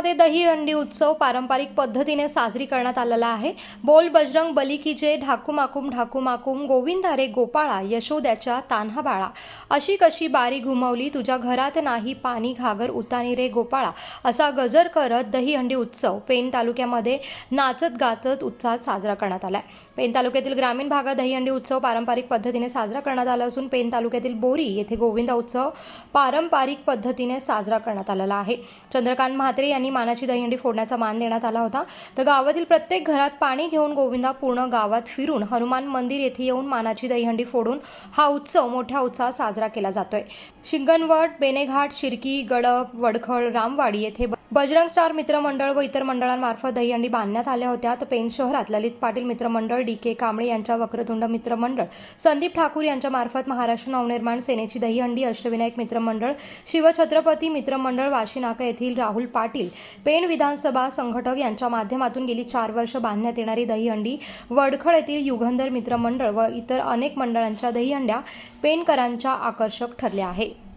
उत्सव पारंपरिक पद्धतीने साजरी करण्यात आलेला आहे. बोल बजरंग बली की जे ढाकू माकूम ढाकू माकूम गोविंदा रे गोपाळा यशोद्याच्या तान्हा बाळा. अशी कशी बारी घुमवली तुझ्या घरात नाही पाणी घागर उतानी रे गोपाळा. असा गजर करत दहीहंडी उत्सव पेन तालुक्यामध्ये नाचत गातत उत्साहात साजरा करण्यात आलाय. पेन तालुक्यातील ग्रामीण भागात दहीहंडी उत्सव पारंपरिक पद्धतीने साजरा करण्यात आला असून पेन तालुक्यातील बोरी येथे गोविंदा उत्सव पारंपरिक पद्धतीने साजरा करण्यात आलेला आहे. चंद्रकांत म्हात्रे यांनी मानाची दहीहंडी फोडण्याचा मान देण्यात आला होता. तर गावातील प्रत्येक घरात पाणी घेऊन गोविंदा पूर्ण गावात फिरून हनुमान मंदिर येथे येऊन मानाची दहीहंडी फोडून हा उत्सव मोठ्या उत्साहात साजरा केला जातोय. शिंगणवट बेनेघाट शिरकी गडप वडखळ रामवाडी येथे बजरंग स्टार मित्रमंडळ व इतर मंडळांमार्फत दहीहंडी बांधण्यात आल्या होत्या. तर पेन शहरात ललित पाटील मित्रमंडळ डी के कांबळे यांच्या वक्रतुंड मित्रमंडळ संदीप ठाकूर यांच्या मार्फत महाराष्ट्र नवनिर्माण सेनेची दहीहंडी अष्टविनायक मित्रमंडळ शिवछत्रपती मित्रमंडळ वाशिनाका येथील राहुल पाटील पेण विधानसभा संघटक यांच्या माध्यमातून गेली चार वर्ष बांधण्यात येणारी दहीहंडी वडखळ येथील युगंधर मित्रमंडळ व इतर अनेक मंडळांच्या दहीहंड्या पेणकरांच्या आकर्षक ठरल्या आहे